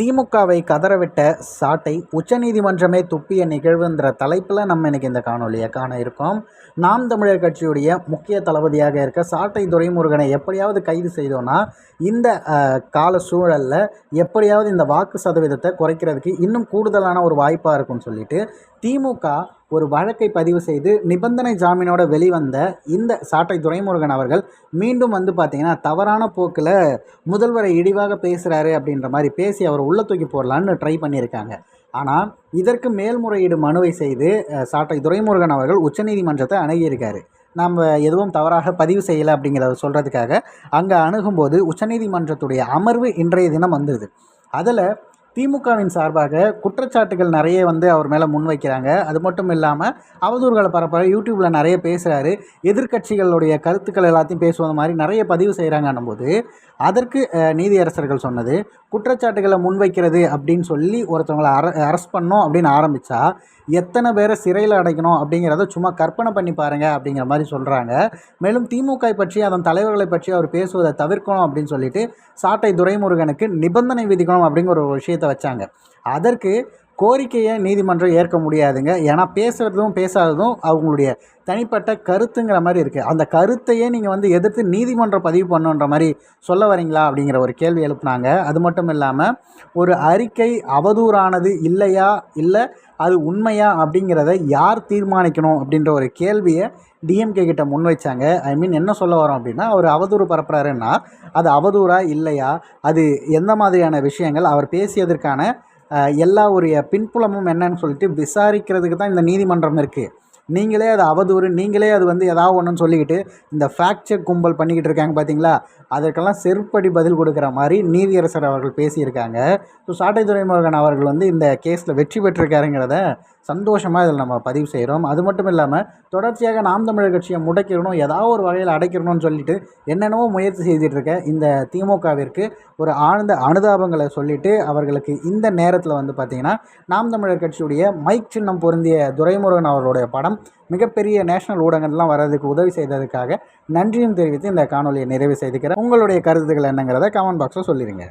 திமுகவை கதறவிட்ட சாட்டை உச்சநீதிமன்றமே துப்பிய நிகழ்வுன்ற தலைப்பில் நம்ம இன்னைக்கு இந்த காணொலியை காண இருக்கோம். நாம் தமிழர் கட்சியுடைய முக்கிய தளபதியாக இருக்க சாட்டை துரைமுருகனை எப்படியாவது கைது செய்தோன்னா இந்த கால சூழலில் எப்படியாவது இந்த வாக்கு சதவீதத்தை குறைக்கிறதுக்கு இன்னும் கூடுதலான ஒரு வாய்ப்பாக இருக்கும்னு சொல்லிட்டு திமுக ஒரு வழக்கை பதிவு செய்து நிபந்தனை ஜாமீனோட வெளிவந்த இந்த சாட்டை துரைமுருகன் அவர்கள் மீண்டும் வந்து பார்த்திங்கன்னா தவறான போக்கில் முதல்வரை இழிவாக பேசுகிறாரு அப்படின்ற மாதிரி பேசி அவர் உள்ள தூக்கி போடலான்னு ட்ரை பண்ணியிருக்காங்க. ஆனால் இதற்கு மேல்முறையீடு மனுவை செய்து சாட்டை துரைமுருகன் அவர்கள் உச்சநீதிமன்றத்தை அணுகியிருக்காரு. நம்ம எதுவும் தவறாக பதிவு செய்யலை அப்படிங்கிறத சொல்கிறதுக்காக அங்கே அணுகும்போது உச்சநீதிமன்றத்துடைய அமர்வு இன்றைய தினம் வந்தது. அதில் திமுகவின் சார்பாக குற்றச்சாட்டுகள் நிறைய வந்து அவர் மேலே முன்வைக்கிறாங்க அது மட்டும் இல்லாமல் அவதூறுகளை பரப்ப யூடியூப்பில் நிறைய பேசுகிறாரு எதிர்க்கட்சிகளுடைய கருத்துக்கள் எல்லாத்தையும் பேசுவது மாதிரி நிறைய பதிவு செய்கிறாங்கன்னும் போது அதற்கு நீதியரசர்கள் சொன்னது குற்றச்சாட்டுகளை முன்வைக்கிறது அப்படின்னு சொல்லி ஒருத்தவங்களை அர அரெஸ்ட் பண்ணோம் அப்படின்னு ஆரம்பித்தா எத்தனை பேரை சிறையில் அடைக்கணும் அப்படிங்கிறத சும்மா கற்பனை பண்ணி பாருங்க அப்படிங்கிற மாதிரி சொல்கிறாங்க மேலும் திமுக பற்றி அதன் தலைவர்களை பற்றி அவர் பேசுவதை தவிர்க்கணும் அப்படின்னு சொல்லிட்டு சாட்டை துரைமுருகனுக்கு நிபந்தனை விதிக்கணும் அப்படிங்கிற ஒரு விஷயத்தை வச்சாங்க. அதற்கு கோரிக்கையை நீதிமன்றம் ஏற்க முடியாதுங்க. ஏன்னா பேசுகிறதும் பேசாததும் அவங்களுடைய தனிப்பட்ட கருத்துங்கிற மாதிரி இருக்குது அந்த கருத்தையே நீங்கள் வந்து எதிர்த்து நீதிமன்றம் பதிவு பண்ணுன்ற மாதிரி சொல்ல வரீங்களா அப்படிங்கிற ஒரு கேள்வி எழுப்புனாங்க. அது மட்டும் இல்லாமல் ஒரு அறிக்கை அவதூறானது இல்லையா? இல்லை அது உண்மையா? அப்படிங்கிறத யார் தீர்மானிக்கணும் அப்படின்ற ஒரு கேள்வியை டிஎம்கே கிட்ட முன் வச்சாங்க. ஐ மீன் என்ன சொல்ல வரோம் அப்படின்னா அவர் அவதூறு பரப்புறாருன்னா அது அவதூறா? இல்லையா? அது எந்த மாதிரியான விஷயங்கள்? அவர் பேசியதற்கான எல்லா உரிய பின்புலமும் என்னன்னு சொல்லிட்டு விசாரிக்கிறதுக்கு தான் இந்த நீதிமன்றம் இருக்குது நீங்களே அது அவதூறு நீங்களே அது வந்து ஏதாவது ஒன்றுன்னு சொல்லிக்கிட்டு இந்த ஃபேக்சர் கும்பல் பண்ணிக்கிட்டு இருக்காங்க பார்த்தீங்களா அதற்கெல்லாம் செருப்படி பதில் கொடுக்குற மாதிரி நீதியரசர் அவர்கள் பேசியிருக்காங்க. ஸோ சாட்டை துறைமுருகன் அவர்கள் வந்து இந்த கேஸில் வெற்றி பெற்றிருக்காருங்கிறத சந்தோஷமாக இதில் நம்ம பதிவு செய்கிறோம். அது மட்டும் இல்லாமல் தொடர்ச்சியாக நாம் தமிழர் கட்சியை முடக்கிடணும் ஏதாவது ஒரு வகையில் அடைக்கிறணும்னு சொல்லிட்டு என்னென்னவோ முயற்சி செய்துட்டு இருக்க இந்த திமுகவிற்கு ஒரு ஆழ்ந்த அனுதாபங்களை சொல்லிட்டு அவர்களுக்கு இந்த நேரத்தில் வந்து பார்த்திங்கன்னா நாம் தமிழர் கட்சியுடைய மைக் சின்னம் பொருந்திய துரைமுருகன் அவர்களுடைய படம் மிகப்பெரிய நேஷனல் ஊடகங்கள்லாம் வர்றதுக்கு உதவி செய்ததுக்காக நன்றியும் தெரிவித்து இந்த காணொலியை நிறைவு செய்துக்கிறேன். உங்களுடைய கருத்துக்கள் என்னங்கிறத கமெண்ட் பாக்ஸில் சொல்லிடுங்க.